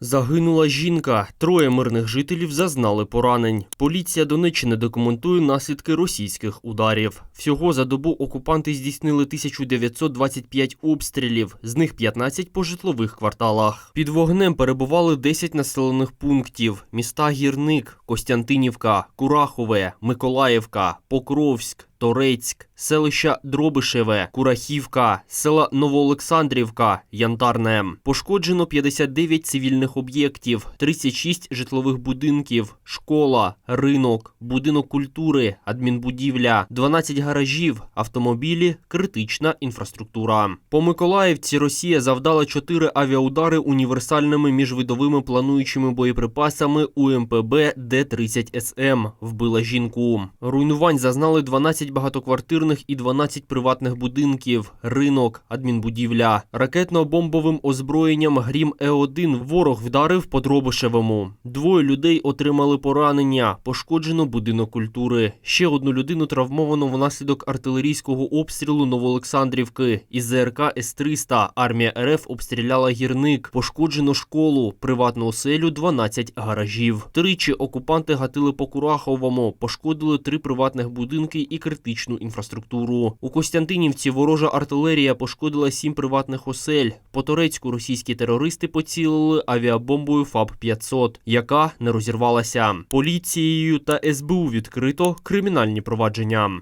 Загинула жінка. Троє мирних жителів зазнали поранень. Поліція Донеччини документує наслідки російських ударів. Всього за добу окупанти здійснили 1925 обстрілів, з них 15 по житлових кварталах. Під вогнем перебували 10 населених пунктів: міста Гірник, Костянтинівка, Курахове, Миколаївка, Покровськ. Торецьк, селища Дробишеве, Курахівка, села Новоолександрівка, Янтарне. Пошкоджено 59 цивільних об'єктів, 36 житлових будинків, школа, ринок, будинок культури, адмінбудівля, 12 гаражів, автомобілі, критична інфраструктура. По Миколаївці Росія завдала 4 авіаудари універсальними міжвидовими плануючими боєприпасами УМПБ Д-30СМ. Вбила жінку. Руйнувань зазнали 12 багатоквартирних і 12 приватних будинків, ринок, адмінбудівля. Ракетно-бомбовим озброєнням Грім Е-1 ворог вдарив по Дробишевому. Двоє людей отримали поранення. Пошкоджено будинок культури. Ще одну людину травмовано внаслідок артилерійського обстрілу Новоолександрівки. Із ЗРК С-300 армія РФ обстріляла гірник. Пошкоджено школу, приватну оселю, 12 гаражів. Тричі окупанти гатили по Кураховому, пошкодили три приватних будинки і критичну інфраструктуру. У Костянтинівці ворожа артилерія пошкодила сім приватних осель. По Торецьку російські терористи поцілили авіабомбою ФАБ-500, яка не розірвалася. Поліцією та СБУ відкрито кримінальні провадження.